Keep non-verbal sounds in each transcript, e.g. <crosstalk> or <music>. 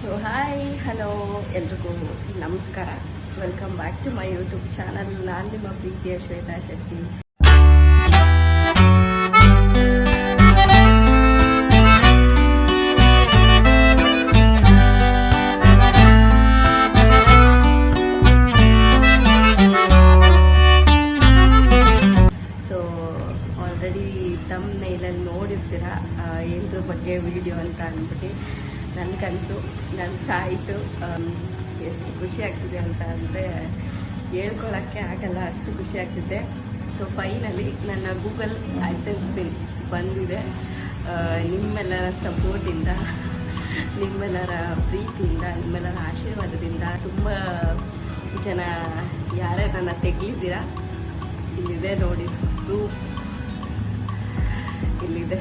So hi hello ಎಲ್ರಿಗೂ ನಮಸ್ಕಾರ. Welcome back to my YouTube channel ನಾನು ನಿಮ್ಮ ಪ್ರೀತಿಯ ಶ್ವೇತಾ ಶೆಟ್ಟಿ. ಆಲ್ರೆಡಿ ತಮ್ಮ ನೈಲಲ್ಲಿ ನೋಡಿರ್ತೀರ ಬಗ್ಗೆ ವಿಡಿಯೋ ಅಂತ ಅಂದ್ಬಿಟ್ಟು. ನನ್ನ ಕನಸು, ನನ್ನ ಸಾಯಿತು. ಎಷ್ಟು ಖುಷಿ ಆಗ್ತಿದೆ ಅಂತ ಅಂದರೆ ಹೇಳ್ಕೊಳ್ಳೋಕ್ಕೆ ಆಗಲ್ಲ, ಅಷ್ಟು ಖುಷಿ ಆಗ್ತಿದೆ. ಸೊ ಫೈನಲಿ ನನ್ನ ಗೂಗಲ್ ಆ್ಯಕ್ಸೆನ್ಸ್ ಬಿಲ್ ಬಂದಿದೆ. ನಿಮ್ಮೆಲ್ಲರ ಸಪೋರ್ಟಿಂದ ನಿಮ್ಮೆಲ್ಲರ ಪ್ರೀತಿಯಿಂದ, ನಿಮ್ಮೆಲ್ಲರ ಆಶೀರ್ವಾದದಿಂದ ತುಂಬ ಜನ ಯಾರೇ ನನ್ನ ತೆಗಲಿದ್ದೀರಾ, ಇಲ್ಲಿದೆ ನೋಡಿ ಪ್ರೂಫ್ ಇಲ್ಲಿದೆ.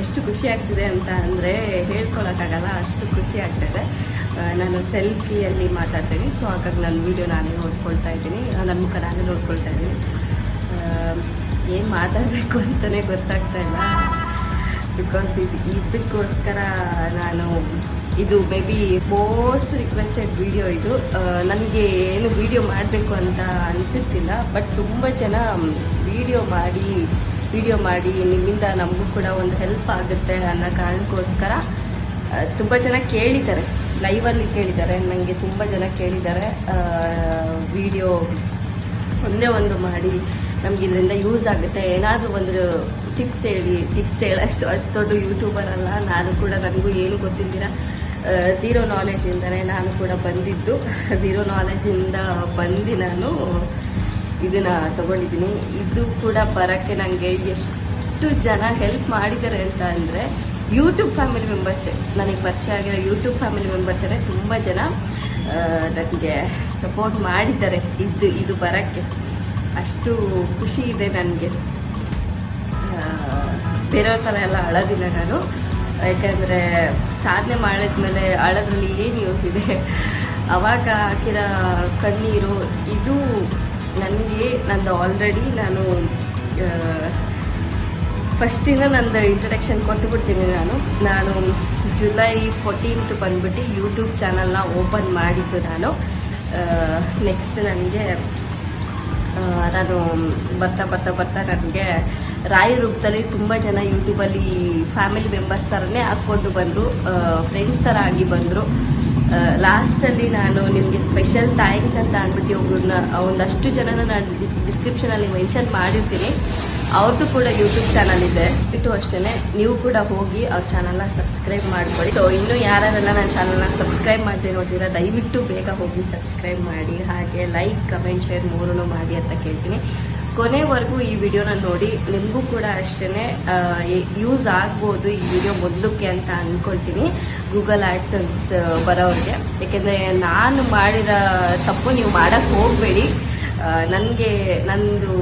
ಎಷ್ಟು ಖುಷಿ ಆಗ್ತಿದೆ ಅಂತ ಅಂದರೆ ಹೇಳ್ಕೊಳಕ್ಕಾಗಲ್ಲ, ಅಷ್ಟು ಖುಷಿ ಆಗ್ತಿದೆ. ನಾನು ಸೆಲ್ಫಿಯಲ್ಲಿ ಮಾತಾಡ್ತೀನಿ ಸೊ ಹಾಗಾಗಿ ನನ್ನ ವೀಡಿಯೋ ನಾನೇ ನೋಡ್ಕೊಳ್ತಾ ಇದ್ದೀನಿ. ನನ್ನ ಮುಖ ನಾನೇ ನೋಡ್ಕೊಳ್ತಾ ಇದ್ದೀನಿ. ಏನು ಮಾತಾಡಬೇಕು ಅಂತಲೇ ಗೊತ್ತಾಗ್ತಾ ಇಲ್ಲ. ಬಿಕಾಸ್ ಇದು, ಇದಕ್ಕೋಸ್ಕರ ನಾನು, ಇದು maybe most requested video ಇದು ನನಗೆ ಏನು ವಿಡಿಯೋ ಮಾಡಬೇಕು ಅಂತ ಅನಿಸುತ್ತಿಲ್ಲ ಬಟ್ ತುಂಬ ಜನ ವಿಡಿಯೋ ಮಾಡಿ ವಿಡಿಯೋ ಮಾಡಿ, ನಿಮ್ಮಿಂದ ನಮಗೂ ಕೂಡ ಒಂದು ಹೆಲ್ಪ್ ಆಗುತ್ತೆ ಅನ್ನೋ ಕಾರಣಕ್ಕೋಸ್ಕರ ತುಂಬ ಜನ ಕೇಳಿದ್ದಾರೆ. ಲೈವಲ್ಲಿ ಕೇಳಿದ್ದಾರೆ. ನನಗೆ ತುಂಬ ಜನ ಕೇಳಿದ್ದಾರೆ. ವಿಡಿಯೋ ಒಂದೇ ಒಂದು ಮಾಡಿ ನಮ್ಗೆ ಇದರಿಂದ ಯೂಸ್ ಆಗುತ್ತೆ. ಏನಾದರೂ ಒಂದು ಟಿಪ್ಸ್ ಹೇಳಿ ಟಿಪ್ಸ್ ಹೇಳೋಷ್ಟು ಅಷ್ಟು ದೊಡ್ಡ ಯೂಟ್ಯೂಬರ್ ಅಲ್ಲ. ನಾನು ಕೂಡ ನನಗೂ ಏನು ಗೊತ್ತಿದ್ದೀರ ಝೀರೋ ನಾಲೆಜಿಂದನೇ ನಾನು ಕೂಡ ಬಂದಿದ್ದು. <laughs> ಝೀರೋ ನಾಲೆಜಿಂದ ಬಂದು ನಾನು ಇದನ್ನ ತಗೊಂಡಿದ್ದೀನಿ. ಇದು ಕೂಡ ಬರೋಕ್ಕೆ ನನಗೆ ಎಷ್ಟು ಜನ ಹೆಲ್ಪ್ ಮಾಡಿದ್ದಾರೆ ಅಂತ ಅಂದರೆ ಯೂಟ್ಯೂಬ್ ಫ್ಯಾಮಿಲಿ ಮೆಂಬರ್ಸೇ ನನಗೆ ಪರಿಚಯ ಆಗಿರೋ ಯೂಟ್ಯೂಬ್ ಫ್ಯಾಮಿಲಿ ಮೆಂಬರ್ಸೇ ತುಂಬ ಜನ ನನಗೆ ಸಪೋರ್ಟ್ ಮಾಡಿದ್ದಾರೆ ಇದು ಇದು ಬರೋಕ್ಕೆ. ಅಷ್ಟು ಖುಷಿ ಇದೆ ನನಗೆ. ಬೇರೆಯವ್ರ ಥರ ಎಲ್ಲ ಅಳೋದಿಲ್ಲ ನಾನು. ಯಾಕೆಂದರೆ ಸಾಧನೆ ಮಾಡಿದ್ಮೇಲೆ ಅಳೋದ್ರಲ್ಲಿ ಏನು ಯೂಸ್ ಇದೆ? ಅವಾಗ ಹಾಕಿರೋ ಕಣ್ಣೀರು, ಇದು ನನಗೆ ನಂದು ಆಲ್ರೆಡಿ ನಾನು ಫಸ್ಟಿಂದ ನಂದು ಇಂಟ್ರಡಕ್ಷನ್ ಕೊಟ್ಟುಬಿಡ್ತೀನಿ ನಾನು. ನಾನು ಜುಲೈ ಫೋರ್ಟೀನ್ತ್ ಬಂದ್ಬಿಟ್ಟು ಯೂಟ್ಯೂಬ್ ಚಾನಲ್ನ ಓಪನ್ ಮಾಡಿದ್ದು ನಾನು. ನೆಕ್ಸ್ಟ್ ನನಗೆ ನಾನು ಬರ್ತಾ ಬರ್ತಾ ಬರ್ತಾ ನನಗೆ ರಾಯ ರೂಪದಲ್ಲಿ ತುಂಬ ಜನ ಯೂಟ್ಯೂಬಲ್ಲಿ ಫ್ಯಾಮಿಲಿ ಮೆಂಬರ್ಸ್ ಥರನೇ ಹಾಕ್ಕೊಂಡು ಬಂದರು. ಫ್ರೆಂಡ್ಸ್ ಥರ ಆಗಿ ಬಂದರು. ಲಾಸ್ಟಲ್ಲಿ ನಾನು ನಿಮಗೆ ಸ್ಪೆಷಲ್ ಥ್ಯಾಂಕ್ಸ್ ಅಂತ ಅಂದ್ಬಿಟ್ಟು ಒಬ್ರನ್ನ ಒಂದಷ್ಟು ಜನನ ನಾನು ಡಿಸ್ಕ್ರಿಪ್ಷನಲ್ಲಿ ಮೆನ್ಷನ್ ಮಾಡಿರ್ತೀನಿ. ಅವ್ರದ್ದು ಕೂಡ ಯೂಟ್ಯೂಬ್ ಚಾನಲ್ ಇದೆ. ಬಿಟ್ಟು ಅಷ್ಟೇ ನೀವು ಕೂಡ ಹೋಗಿ ಅವ್ರ ಚಾನಲ್ನ ಸಬ್ಸ್ಕ್ರೈಬ್ ಮಾಡ್ಕೊಳ್ಳಿ. ಸೊ ಇನ್ನೂ ಯಾರೆಲ್ಲ ನನ್ನ ಚಾನಲ್ನ ಸಬ್ಸ್ಕ್ರೈಬ್ ಮಾಡ್ತೀನಿ ನೋಡ್ತೀರಾ, ದಯವಿಟ್ಟು ಬೇಗ ಹೋಗಿ ಸಬ್ಸ್ಕ್ರೈಬ್ ಮಾಡಿ. ಹಾಗೆ ಲೈಕ್ ಕಮೆಂಟ್ ಶೇರ್ ಮೂರನ್ನು ಮಾಡಿ ಅಂತ ಕೇಳ್ತೀನಿ. ಕೊನೆವರೆಗೂ ಈ ವಿಡಿಯೋನ ನೋಡಿ. ನಿಮಗೂ ಕೂಡ ಅಷ್ಟೇ ಯೂಸ್ ಆಗ್ಬೋದು ಈ ವಿಡಿಯೋ ಮೊದಲಕ್ಕೆ ಅಂತ ಅಂದ್ಕೊಳ್ತೀನಿ ಗೂಗಲ್ ಆ್ಯಡ್ಸನ್ಸ್ ಬರೋರಿಗೆ ಯಾಕೆಂದರೆ ನಾನು ಮಾಡಿರೋ ತಪ್ಪು ನೀವು ಮಾಡೋಕ್ಕೆ ಹೋಗಬೇಡಿ. ನನಗೆ, ನಂದು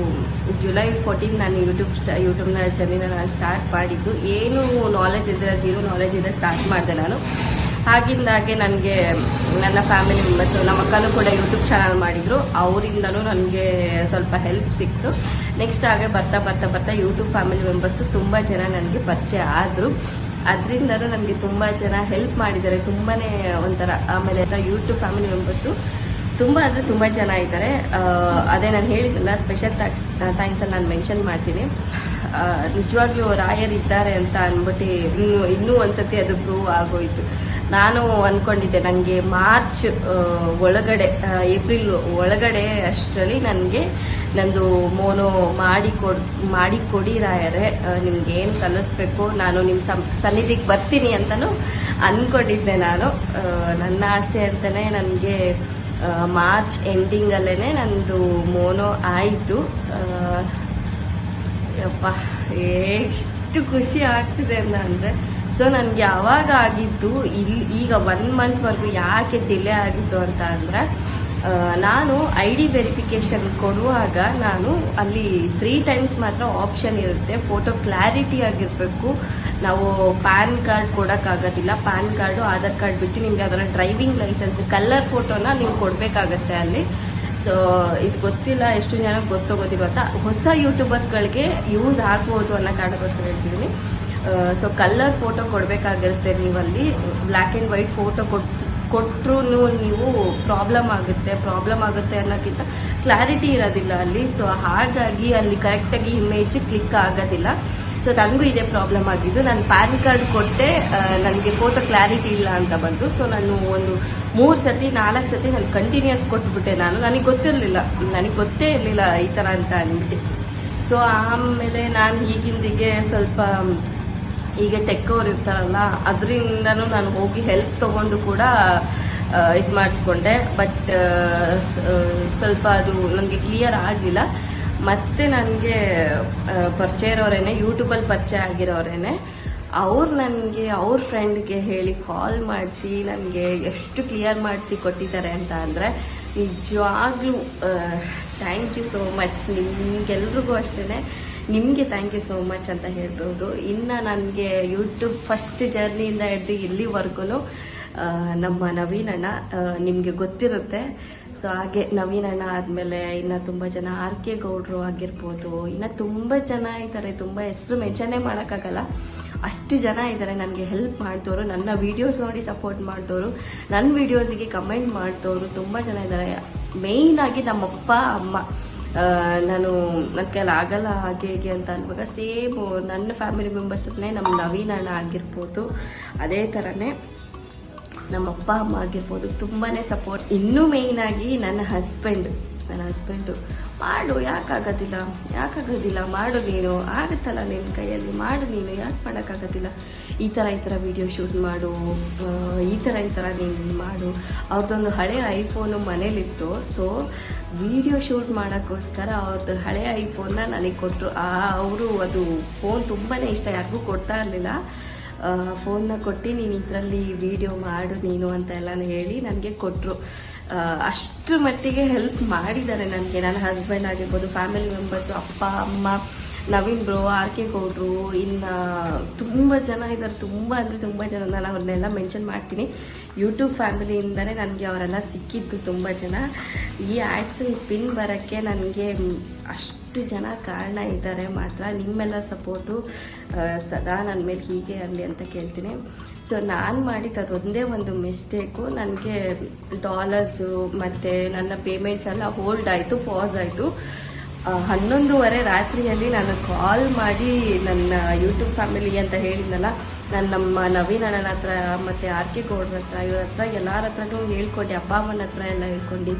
ಜುಲೈ ಫೋರ್ಟೀನ್ ನಾನು ಯೂಟ್ಯೂಬ್ ಯೂಟ್ಯೂಬ್ನ ಜರ್ನಿನ ನಾನು ಸ್ಟಾರ್ಟ್ ಮಾಡಿದ್ದು. ಏನು ನಾಲೆಜ್ ಇದ್ದರೆ ಝೀರೋ ನಾಲೆಜ್ ಇದ್ದರೆ ಸ್ಟಾರ್ಟ್ ಮಾಡಿದೆ ನಾನು. ಹಾಗಿಂದಾಗೆ ನನಗೆ ನನ್ನ ಫ್ಯಾಮಿಲಿ ಮೆಂಬರ್ಸ್ ನಮ್ಮ ಅಕ್ಕನೂ ಕೂಡ ಯೂಟ್ಯೂಬ್ ಚಾನಲ್ ಮಾಡಿದ್ರು. ಅವರಿಂದನೂ ನನಗೆ ಸ್ವಲ್ಪ ಹೆಲ್ಪ್ ಸಿಕ್ತು. ನೆಕ್ಸ್ಟ್ ಹಾಗೆ ಬರ್ತಾ ಬರ್ತಾ ಬರ್ತಾ ಯೂಟ್ಯೂಬ್ ಫ್ಯಾಮಿಲಿ ಮೆಂಬರ್ಸು ತುಂಬ ಜನ ನನಗೆ ಪರಿಚಯ ಆದರು. ಅದರಿಂದನೂ ನನಗೆ ತುಂಬ ಜನ ಹೆಲ್ಪ್ ಮಾಡಿದ್ದಾರೆ. ತುಂಬಾ ಒಂಥರ, ಆಮೇಲೆ ಯೂಟ್ಯೂಬ್ ಫ್ಯಾಮಿಲಿ ಮೆಂಬರ್ಸು ತುಂಬ ಅಂದರೆ ತುಂಬ ಜನ ಇದ್ದಾರೆ. ಅದೇ ನಾನು ಹೇಳಿದ್ನಲ್ಲ ಸ್ಪೆಷಲ್ ಥ್ಯಾಂಕ್ಸ್ ಥ್ಯಾಂಕ್ಸಲ್ಲಿ ನಾನು ಮೆನ್ಷನ್ ಮಾಡ್ತೀನಿ. ನಿಜವಾಗ್ಲೂ ರಾಯರ್ ಇದ್ದಾರೆ ಅಂತ ಅಂದ್ಬಿಟ್ಟು ಇನ್ನೂ ಇನ್ನೂ ಒಂದ್ಸತಿ ಅದು ಪ್ರೂವ್ ಆಗೋಯ್ತು. ನಾನು ಅಂದ್ಕೊಂಡಿದ್ದೆ ನನಗೆ ಮಾರ್ಚ್ ಒಳಗಡೆ ಏಪ್ರಿಲ್ ಒಳಗಡೆ ಅಷ್ಟರಲ್ಲಿ ನನಗೆ ನಂದು ಮೋನೋ ಮಾಡಿ ಮಾಡಿ ಕೊಡಿ ರಾಯರೇ ನಿಮ್ಗೆ ಏನು ಸಲ್ಲಿಸ್ಬೇಕು, ನಾನು ನಿಮ್ಮ ಸನ್ನಿಧಿಗೆ ಬರ್ತೀನಿ ಅಂತಲೂ ಅಂದ್ಕೊಂಡಿದ್ದೆ ನಾನು. ನನ್ನ ಆಸೆ ಅಂತಲೇ ನನಗೆ ಮಾರ್ಚ್ ಎಂಡಿಂಗಲ್ಲೇ ನಂದು ಮೋನೋ ಆಯಿತು. ಯಪ್ಪ, ಎಷ್ಟು ಖುಷಿ ಆಗ್ತಿದೆ ಅಂತ ಅಂದರೆ ಸೊ ನನಗೆ ಯಾವಾಗ ಆಗಿದ್ದು ಇಲ್ಲಿ ಈಗ ಒನ್ ಮಂತ್ವರೆಗೂ ಯಾಕೆ ಡಿಲೇ ಆಗಿದ್ದು ಅಂತ ಅಂದರೆ ನಾನು ಐ ಡಿ ವೆರಿಫಿಕೇಶನ್ ಕೊಡುವಾಗ ನಾನು ಅಲ್ಲಿ ತ್ರೀ ಟೈಮ್ಸ್ ಮಾತ್ರ ಆಪ್ಷನ್ ಇರುತ್ತೆ. ಫೋಟೋ ಕ್ಲಾರಿಟಿ ಆಗಿರಬೇಕು. ನಾವು ಪ್ಯಾನ್ ಕಾರ್ಡ್ ಕೊಡೋಕ್ಕಾಗೋದಿಲ್ಲ. ಪ್ಯಾನ್ ಕಾರ್ಡು ಆಧಾರ್ ಕಾರ್ಡ್ ಬಿಟ್ಟು ನಿಮಗೆ ಅದರ ಡ್ರೈವಿಂಗ್ ಲೈಸೆನ್ಸ್ ಕಲರ್ ಫೋಟೋನ ನೀವು ಕೊಡಬೇಕಾಗತ್ತೆ ಅಲ್ಲಿ. ಸೊ ಇದು ಗೊತ್ತಿಲ್ಲ, ಎಷ್ಟು ಜನಕ್ಕೆ ಗೊತ್ತೋಗೋದಿಲ್ಲ ಅಂತ. ಹೊಸ ಯೂಟ್ಯೂಬರ್ಸ್ಗಳಿಗೆ ಯೂಸ್ ಆಗ್ಬೋದು ಅನ್ನೋ ಕಾರಣಕ್ಕೋಸ್ಕರ ಹೇಳ್ತಿದ್ದೀನಿ ಸೊ ಕಲರ್ ಫೋಟೋ ಕೊಡಬೇಕಾಗಿರುತ್ತೆ ನೀವಲ್ಲಿ. ಬ್ಲ್ಯಾಕ್ ಆ್ಯಂಡ್ ವೈಟ್ ಫೋಟೋ ಕೊಟ್ಟು ಕೊಟ್ಟರು ನೀವು ಪ್ರಾಬ್ಲಮ್ ಆಗುತ್ತೆ ಪ್ರಾಬ್ಲಮ್ ಆಗುತ್ತೆ ಅನ್ನೋಕ್ಕಿಂತ ಕ್ಲಾರಿಟಿ ಇರೋದಿಲ್ಲ ಅಲ್ಲಿ. ಸೊ ಹಾಗಾಗಿ ಅಲ್ಲಿ ಕರೆಕ್ಟಾಗಿ ಇಮೇಜ್ ಕ್ಲಿಕ್ ಆಗೋದಿಲ್ಲ. ಸೊ ನನಗೂ ಇದೇ ಪ್ರಾಬ್ಲಮ್ ಆಗಿದ್ದು, ನಾನು ಪ್ಯಾನ್ ಕಾರ್ಡ್ ಕೊಟ್ಟೆ ನನಗೆ ಫೋಟೋ ಕ್ಲಾರಿಟಿ ಇಲ್ಲ ಅಂತ ಬಂತು ಸೊ ನಾನು ಒಂದು ಮೂರು ಸತಿ ನಾಲ್ಕು ಸತಿ ನಾನು ಕಂಟಿನ್ಯೂಸ್ ಕೊಟ್ಬಿಟ್ಟೆ ನಾನು. ನನಗೆ ಗೊತ್ತಿರಲಿಲ್ಲ. ನನಗೆ ಗೊತ್ತೇ ಇರಲಿಲ್ಲ ಈ ಥರ ಅಂತ ಅಂದ್ಬಿಟ್ಟು. ಸೊ ಆಮೇಲೆ ನಾನು ಈಗಿಂದಿಗೆ ಸ್ವಲ್ಪ ಈಗ ಟೆಕ್ ಅವ್ರು ಇರ್ತಾರಲ್ಲ, ಅದರಿಂದನೂ ನಾನು ಹೋಗಿ ಹೆಲ್ಪ್ ತಗೊಂಡು ಕೂಡ ಇದು ಮಾಡಿಸ್ಕೊಂಡೆ. ಬಟ್ ಸ್ವಲ್ಪ ಅದು ನನಗೆ ಕ್ಲಿಯರ್ ಆಗಲಿಲ್ಲ. ಮತ್ತೆ ನನಗೆ ಪರಿಚಯ ಇರೋರೇನೆ ಯೂಟ್ಯೂಬಲ್ಲಿ ಪರಿಚಯ ಆಗಿರೋರೇನೆ, ಅವ್ರು ನನಗೆ, ಅವ್ರ ಫ್ರೆಂಡ್ಗೆ ಹೇಳಿ ಕಾಲ್ ಮಾಡಿಸಿ, ನನಗೆ ಎಷ್ಟು ಕ್ಲಿಯರ್ ಮಾಡಿಸಿ ಕೊಟ್ಟಿದ್ದಾರೆ ಅಂತ ಅಂದರೆ, ನಿಜವಾಗ್ಲೂ ಥ್ಯಾಂಕ್ ಯು ಸೋ ಮಚ್ ನಿಮ್ಗೆಲ್ರಿಗೂ ಅಷ್ಟೇ ನಿಮಗೆ ಥ್ಯಾಂಕ್ ಯು ಸೋ ಮಚ್ ಅಂತ ಹೇಳ್ಬೋದು. ಇನ್ನು ನನಗೆ ಯೂಟ್ಯೂಬ್ ಫಸ್ಟ್ ಜರ್ನಿಯಿಂದ ಹಿಡಿದು ಇಲ್ಲಿವರೆಗೂ ನಮ್ಮ ಅಣ್ಣ ನಿಮಗೆ ಗೊತ್ತಿರುತ್ತೆ. ಸೊ ಹಾಗೆ ನವೀನ್ ಅಣ್ಣ ಆದಮೇಲೆ ಇನ್ನು ತುಂಬ ಜನ ಆರ್ ಕೆ ಗೌಡ್ರು ಆಗಿರ್ಬೋದು. ಇನ್ನು ತುಂಬ ಜನ ಇದ್ದಾರೆ ತುಂಬ ಹೆಸರು ಮೆನ್ಷನ್ನೇ ಮಾಡೋಕ್ಕಾಗಲ್ಲ. ಅಷ್ಟು ಜನ ಇದ್ದಾರೆ ನನಗೆ ಹೆಲ್ಪ್ ಮಾಡ್ತವ್ರು ನನ್ನ ವಿಡಿಯೋಸ್ ನೋಡಿ ಸಪೋರ್ಟ್ ಮಾಡಿದವರು ನನ್ನ ವಿಡಿಯೋಸಿಗೆ ಕಮೆಂಟ್ ಮಾಡಿದವರು ತುಂಬ ಜನ ಇದ್ದಾರೆ ಮೇಯ್ನ್ ಆಗಿ ನಮ್ಮಪ್ಪ, ಅಮ್ಮ. ನಾನು ನನ್ನ ಕೈಲಿ ಆಗಲ್ಲ ಹಾಗೆ ಹೀಗೆ ಅಂತ ಅನ್ವಾಗ ಸೇಮ್ ನನ್ನ ಫ್ಯಾಮಿಲಿ ಮೆಂಬರ್ಸ್ನೇ ನಮ್ಮ ನವೀನ ಅಣ್ಣ ಆಗಿರ್ಬೋದು, ಅದೇ ಥರನೇ ನಮ್ಮ ಅಪ್ಪ, ಅಮ್ಮ ಆಗಿರ್ಬೋದು ತುಂಬಾ ಸಪೋರ್ಟ್ ಇನ್ನೂ ಮೇಯ್ನಾಗಿ ನನ್ನ ಹಸ್ಬೆಂಡ್ ನನ್ನ ಹಸ್ಬೆಂಡು ಮಾಡು, ಯಾಕಾಗೋದಿಲ್ಲ ಯಾಕಾಗೋದಿಲ್ಲ, ಮಾಡು ನೀನು. ಆಗುತ್ತಲ್ಲ ನಿನ್ನ ಕೈಯಲ್ಲಿ, ಮಾಡು ನೀನು. ಯಾಕೆ ಮಾಡೋಕ್ಕಾಗೋದಿಲ್ಲ? ಈ ಥರ ಈ ಥರ ವಿಡಿಯೋ ಶೂಟ್ ಮಾಡು. ಈ ಥರ ಈ ಥರ ನೀನು ಮಾಡು. ಅವ್ರದ್ದೊಂದು ಹಳೆ ಐಫೋನು ಮನೇಲಿತ್ತು. ಸೊ ವಿಡಿಯೋ ಶೂಟ್ ಮಾಡೋಕ್ಕೋಸ್ಕರ ಅವ್ರದ್ದು ಹಳೆ ಐಫೋನ್ನ ನನಗೆ ಕೊಟ್ಟರು ಅವರು ಅದು ಫೋನ್ ತುಂಬಾ ಇಷ್ಟ. ಯಾರಿಗೂ ಕೊಡ್ತಾ ಇರಲಿಲ್ಲ. ಫೋನ್ನ ಕೊಟ್ಟು, ನೀನು ಇದರಲ್ಲಿ ವಿಡಿಯೋ ಮಾಡು ನೀನು ಅಂತ ಎಲ್ಲ ಹೇಳಿ ನನಗೆ ಕೊಟ್ಟರು ಅಷ್ಟು ಮಟ್ಟಿಗೆ ಹೆಲ್ಪ್ ಮಾಡಿದ್ದಾರೆ ನನಗೆ. ನನ್ನ ಹಸ್ಬೆಂಡ್ ಆಗಿರ್ಬೋದು ಫ್ಯಾಮಿಲಿ ಮೆಂಬರ್ಸ್ ಅಪ್ಪ, ಅಮ್ಮ, ನವೀನ್ ಬ್ರೋ ಆರ್ ಕೆ ಗೌಡ್ರು, ಇನ್ನು ತುಂಬ ಜನ ಇದ್ದಾರೆ ತುಂಬ ಅಂದರೆ ತುಂಬ ಜನ. ನಾನು ಅವ್ರನ್ನೆಲ್ಲ ಮೆನ್ಷನ್ ಮಾಡ್ತೀನಿ. ಯೂಟ್ಯೂಬ್ ಫ್ಯಾಮಿಲಿಯಿಂದಲೇ ನನಗೆ ಅವರೆಲ್ಲ ಸಿಕ್ಕಿದ್ದು ತುಂಬ ಜನ. ಈ ಆ್ಯಡ್ಸ್ ಸ್ಪಿನ್ ಬರೋಕ್ಕೆ ನನಗೆ ಅಷ್ಟು ಜನ ಕಾರಣ ಇದ್ದಾರೆ ಮಾತ್ರ. ನಿಮ್ಮೆಲ್ಲರ ಸಪೋರ್ಟು ಸದಾ ನನ್ನ ಮೇಲೆ ಹೀಗೆ ಅಲ್ಲಿ ಅಂತ ಕೇಳ್ತೀನಿ. ಸೊ ನಾನು ಮಾಡಿದ್ದು ಅದೊಂದೇ ಒಂದು ಮಿಸ್ಟೇಕು ನನಗೆ ಡಾಲರ್ಸು ಮತ್ತು ನನ್ನ ಪೇಮೆಂಟ್ಸ್ ಎಲ್ಲ ಹೋಲ್ಡ್ ಆಯಿತು ಪಾಸ್ ಆಯಿತು. ಹನ್ನೊಂದೂವರೆ ರಾತ್ರಿಯಲ್ಲಿ ನಾನು ಕಾಲ್ ಮಾಡಿ ನನ್ನ ಯೂಟ್ಯೂಬ್ ಫ್ಯಾಮಿಲಿ ಅಂತ ಹೇಳಿದ್ನಲ್ಲ ನಾನು ನಮ್ಮ ನವೀನ್ ಅಣ್ಣನ ಹತ್ರ ಮತ್ತು ಆರ್ ಕೆ ಗೌಡ್ರ ಹತ್ರ, ಇವ್ರ ಹತ್ರ ಎಲ್ಲರ ಹತ್ರನೂ ಹೇಳ್ಕೊಂಡು, ಅಪ್ಪ ಅಮ್ಮನ ಹತ್ರ ಎಲ್ಲ ಹೇಳ್ಕೊಂಡು.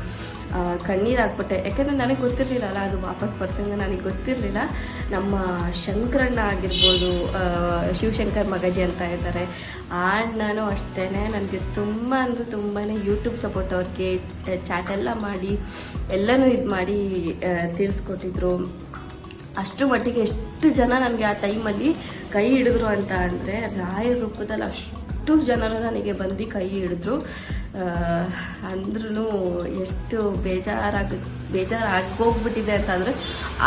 ಕಣ್ಣೀರು ಹಾಕ್ಬಿಟ್ಟೆ. ಯಾಕಂದರೆ ನನಗೆ ಗೊತ್ತಿರಲಿಲ್ಲ ಅದು ವಾಪಸ್ ಬರ್ತಂಗೆ ನನಗೆ ಗೊತ್ತಿರಲಿಲ್ಲ. ನಮ್ಮ ಶಂಕರಣ್ಣ ಆಗಿರ್ಬೋದು ಶಿವಶಂಕರ್ ಮಗಜಿ ಅಂತ ಇದ್ದಾರೆ. ಆ ಅಣ್ಣನೂ ಅಷ್ಟೇ ನನಗೆ ತುಂಬ ಅಂದರೆ ತುಂಬಾ ಯೂಟ್ಯೂಬ್ ಸಪೋರ್ಟ್ ಅವ್ರಿಗೆ ಚಾಟೆಲ್ಲ ಮಾಡಿ, ಎಲ್ಲನೂ ಇದು ಮಾಡಿ ತಿಳಿಸ್ಕೊಟ್ಟಿದ್ರು. ಅಷ್ಟರ ಮಟ್ಟಿಗೆ ಎಷ್ಟು ಜನ ನನಗೆ ಆ ಟೈಮಲ್ಲಿ ಕೈ ಹಿಡಿದ್ರು ಅಂತ ಅಂದರೆ ರಾಯರ ರೂಪದಲ್ಲಿ ಅಷ್ಟು ಜನರು ನನಗೆ ಬಂದು ಕೈ ಹಿಡಿದ್ರು. ಅಂದ್ರೂ ಎಷ್ಟು ಬೇಜಾರಾಗ ಬೇಜಾರು ಆಗೋಗ್ಬಿಟ್ಟಿದೆ ಅಂತಂದರೆ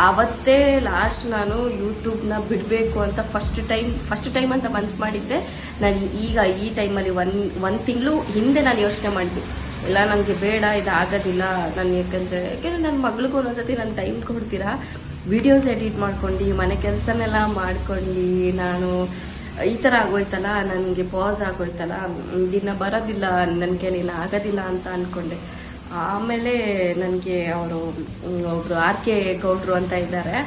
ಆವತ್ತೇ ಲಾಸ್ಟ್ ನಾನು ಯೂಟ್ಯೂಬ್ನ ಬಿಡಬೇಕು ಅಂತ ಫಸ್ಟ್ ಟೈಮ್ ಫಸ್ಟ್ ಟೈಮ್ ಅಂತ ಮನ್ಸು ಮಾಡಿದ್ದೆ. ನಾನು ಈಗ ಈ ಟೈಮಲ್ಲಿ ಒನ್ ಒಂದು ತಿಂಗಳು ಹಿಂದೆ ನಾನು ಯೋಚನೆ ಮಾಡಿದ್ದೆ. ಇಲ್ಲ, ನನಗೆ ಬೇಡ ಇದು ಆಗೋದಿಲ್ಲ ನಾನು ಯಾಕಂದರೆ, ಯಾಕೆಂದರೆ ನನ್ನ ಮಗಳಿಗೂ ಒಂದೊಂದ್ಸತಿ ನಾನು ಟೈಮ್ ಕೊಡ್ತೀರಾ? ವಿಡಿಯೋಸ್ ಎಡಿಟ್ ಮಾಡ್ಕೊಂಡು, ಮನೆ ಕೆಲಸನೆಲ್ಲ ಮಾಡ್ಕೊಂಡು, ನಾನು ಈ ಥರ ಆಗೋಯ್ತಲ್ಲ, ನನಗೆ ಪಾಸ್ ಆಗೋಯ್ತಲ್ಲ, ದಿನ ಬರೋದಿಲ್ಲ ನನ್ನ ಕೈಲಿನ ಆಗೋದಿಲ್ಲ ಅಂತ ಅಂದ್ಕೊಂಡೆ ಆಮೇಲೆ ನನಗೆ ಅವರು, ಒಬ್ರು ಆರ್ ಕೆ ಗೌಡ್ರು ಅಂತ ಇದ್ದಾರೆ.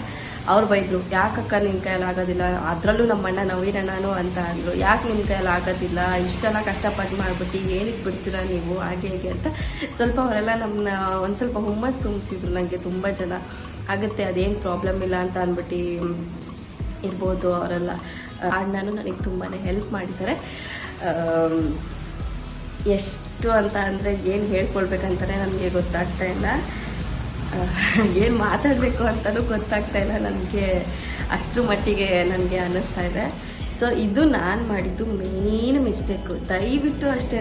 ಅವ್ರು ಬೈದ್ರು, ಯಾಕಕ್ಕ ನಿನ್ನ ಕೈಯಲ್ಲಿ ಆಗೋದಿಲ್ಲ? ಅದರಲ್ಲೂ ನಮ್ಮ ಅಣ್ಣ ನವೀನ್ ಅಣ್ಣನೂ ಅಂತ ಅಂದರು. ಯಾಕೆ ನಿನ್ ಕೈಯಲ್ಲಿ ಆಗೋದಿಲ್ಲ? ಇಷ್ಟೆಲ್ಲ ಕಷ್ಟಪಟ್ಟು ಮಾಡ್ಬಿಟ್ಟು ಏನಕ್ಕೆ ಬಿಡ್ತೀರಾ ನೀವು? ಹಾಗೆ ಹೇಗೆ ಅಂತ. ಸ್ವಲ್ಪ ಅವರೆಲ್ಲ ನಮ್ಮನ್ನ ಒಂದು ಸ್ವಲ್ಪ ಹುಮ್ಮಸ್ ತುಂಬಿಸಿದ್ರು ನನಗೆ ತುಂಬ ಜನ. ಆಗುತ್ತೆ, ಅದೇನು ಪ್ರಾಬ್ಲಮ್ ಇಲ್ಲ ಅಂತ ಅಂದ್ಬಿಟ್ಟು ಇರ್ಬೋದು ಅವರೆಲ್ಲ. ಅಣ್ಣನೂ ನನಗೆ ತುಂಬಾ ಹೆಲ್ಪ್ ಮಾಡಿದ್ದಾರೆ. ಎಷ್ಟು ಅಂತ ಅಂದರೆ ಏನು ಹೇಳ್ಕೊಳ್ಬೇಕಂತಾನೆ ನನಗೆ ಗೊತ್ತಾಗ್ತಾ ಇಲ್ಲ. ಏನು ಮಾತಾಡಬೇಕು ಅಂತಲೂ ಗೊತ್ತಾಗ್ತಾ ಇಲ್ಲ ನನಗೆ ಅಷ್ಟು ಮಟ್ಟಿಗೆ ನನಗೆ ಅನ್ನಿಸ್ತಾ ಇದೆ. ಸೊ ಇದು ನಾನು ಮಾಡಿದ್ದು ಮೇನ್ ಮಿಸ್ಟೇಕು ದಯವಿಟ್ಟು ಅಷ್ಟೇ